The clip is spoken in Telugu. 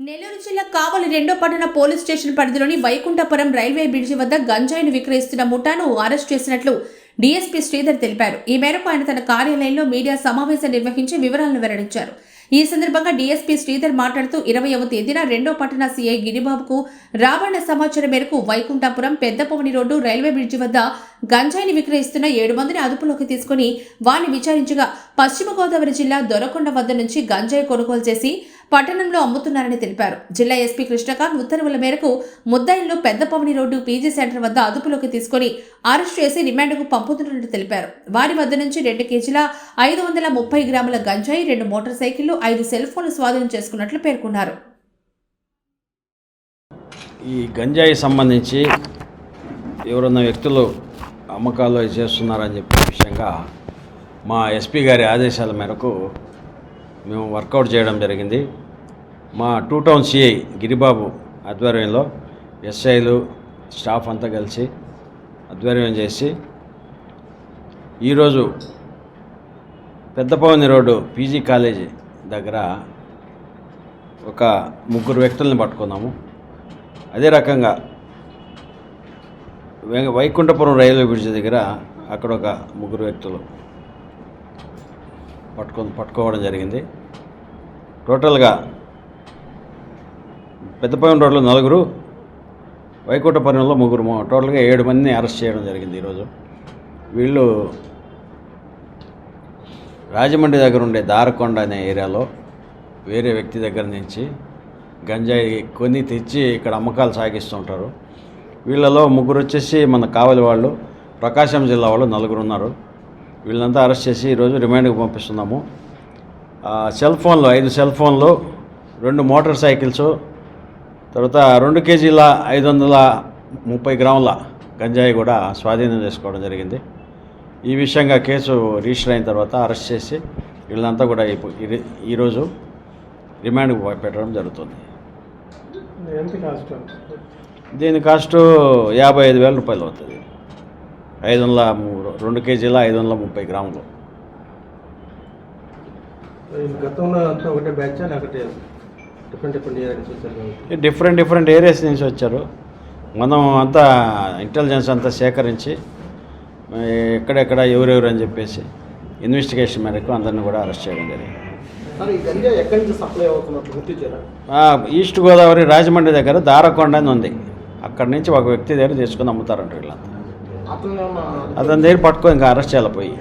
నెల్లూరు జిల్లా కావలి రెండో పట్టణ పోలీస్ స్టేషన్ పరిధిలోని వైకుంఠపురం రైల్వే బ్రిడ్జి వద్ద గంజాయిని విక్రయిస్తున్న ముఠాను అరెస్ట్ చేసినట్లు డీఎస్పీ శ్రీధర్ తెలిపారు. ఈ మేరకు ఆయన తన కార్యాలయంలో మీడియా సమావేశం నిర్వహించి వివరాలను వెల్లడించారు. ఈ సందర్భంగా డీఎస్పీ శ్రీధర్ మాట్లాడుతూ ఇరవైవ తేదీన రెండో పట్టణ సీఐ గిరిబాబుకు రాబడిన సమాచారం మేరకు Vaikunthapuram Peddapavani road railway bridge వద్ద గంజాయిని విక్రయిస్తున్న ఏడు మందిని అదుపులోకి తీసుకుని వారిని విచారించగా పశ్చిమ గోదావరి జిల్లా దొరకొండ వద్ద నుంచి గంజాయి కొనుగోలు చేసి పట్టణంలో అమ్ముతున్నారని తెలిపారు. జిల్లా ఎస్పీ కృష్ణకాంత్ ఉత్తర్వుల మేరకు ముద్దాయిలను పెద్దపవని రోడ్డు పీజీ సెంటర్ వద్ద అదుపులోకి తీసుకుని అరెస్ట్ చేసి రిమాండ్కు పంపుతున్నట్టు తెలిపారు. వారి వద్ద నుంచి రెండు కేజీల ఐదు వందల ముప్పై గ్రాముల గంజాయి రెండు మోటార్ సైకిళ్ళు ఐదు సెల్ ఫోన్లు స్వాధీనం చేసుకున్నట్లు పేర్కొన్నారు. ఈ గంజాయి సంబంధించి ఎవరన్నా వ్యక్తులు అమ్మకాలు చేస్తున్నారని చెప్పే విషయంగా మా ఎస్పీ గారి ఆదేశాల మేరకు మేము వర్కౌట్ చేయడం జరిగింది. మా టూ టౌన్ సిఐ గిరిబాబు ఆధ్వర్యంలో ఎస్ఐలు స్టాఫ్ అంతా కలిసి ఆధ్వర్యం చేసి ఈరోజు పెద్దపవని రోడ్డు పీజీ కాలేజీ దగ్గర ఒక ముగ్గురు వ్యక్తుల్ని పట్టుకున్నాము. అదే రకంగా వైకుంఠపురం రైల్వే బ్రిడ్జ్ దగ్గర అక్కడ ఒక ముగ్గురు వ్యక్తులు పట్టుకొని పట్టుకోవడం జరిగింది. టోటల్గా పెద్దపాయం రోడ్లో నలుగురు వైకుంఠపురంలో ముగ్గురు టోటల్గా ఏడు మందిని అరెస్ట్ చేయడం జరిగింది ఈరోజు. వీళ్ళు రాజమండ్రి దగ్గర ఉండే దారకొండ అనే ఏరియాలో వేరే వ్యక్తి దగ్గర నుంచి గంజాయి కొని తెచ్చి ఇక్కడ అమ్మకాలు సాగిస్తుంటారు. వీళ్ళలో ముగ్గురు వచ్చేసి మన కావలి వాళ్ళు ప్రకాశం జిల్లా వాళ్ళు నలుగురు ఉన్నారు. వీళ్ళంతా అరెస్ట్ చేసి ఈరోజు రిమాండ్కి పంపిస్తున్నాము. సెల్ ఫోన్లు ఐదు సెల్ ఫోన్లు రెండు మోటార్ సైకిల్స్ తర్వాత రెండు కేజీల ఐదు వందల ముప్పై గ్రాముల గంజాయి కూడా స్వాధీనం చేసుకోవడం జరిగింది. ఈ విషయంగా కేసు రిజిస్టర్ అయిన తర్వాత అరెస్ట్ చేసి వీళ్ళంతా కూడా ఈరోజు రిమాండ్కి పెట్టడం జరుగుతుంది. దీని కాస్ట్ యాభై ఐదు వేల రూపాయలు అవుతుంది. ఐదు వందల రెండు కేజీల ఐదు వందల ముప్పై గ్రాములు. గతంలో అంతా ఒకటే బ్యాచ్ లేకపోతే డిఫరెంట్ డిఫరెంట్ ఏరియాస్ నుంచి వచ్చారు మనం అంతా ఇంటెలిజెన్స్ అంతా సేకరించి ఎక్కడెక్కడ ఎవరెవరు అని చెప్పేసి ఇన్వెస్టిగేషన్ మేరకు అందరిని కూడా అరెస్ట్ చేయడం జరిగింది. ఈస్ట్ గోదావరి రాజమండ్రి దగ్గర దారకొండ అని ఉంది. అక్కడి నుంచి ఒక వ్యక్తి దగ్గర తీసుకొని అమ్ముతారంట వీళ్ళంతా. అతని దగ్గర పట్టుకో ఇంకా అరెస్ట్ చేయాలి పోయి.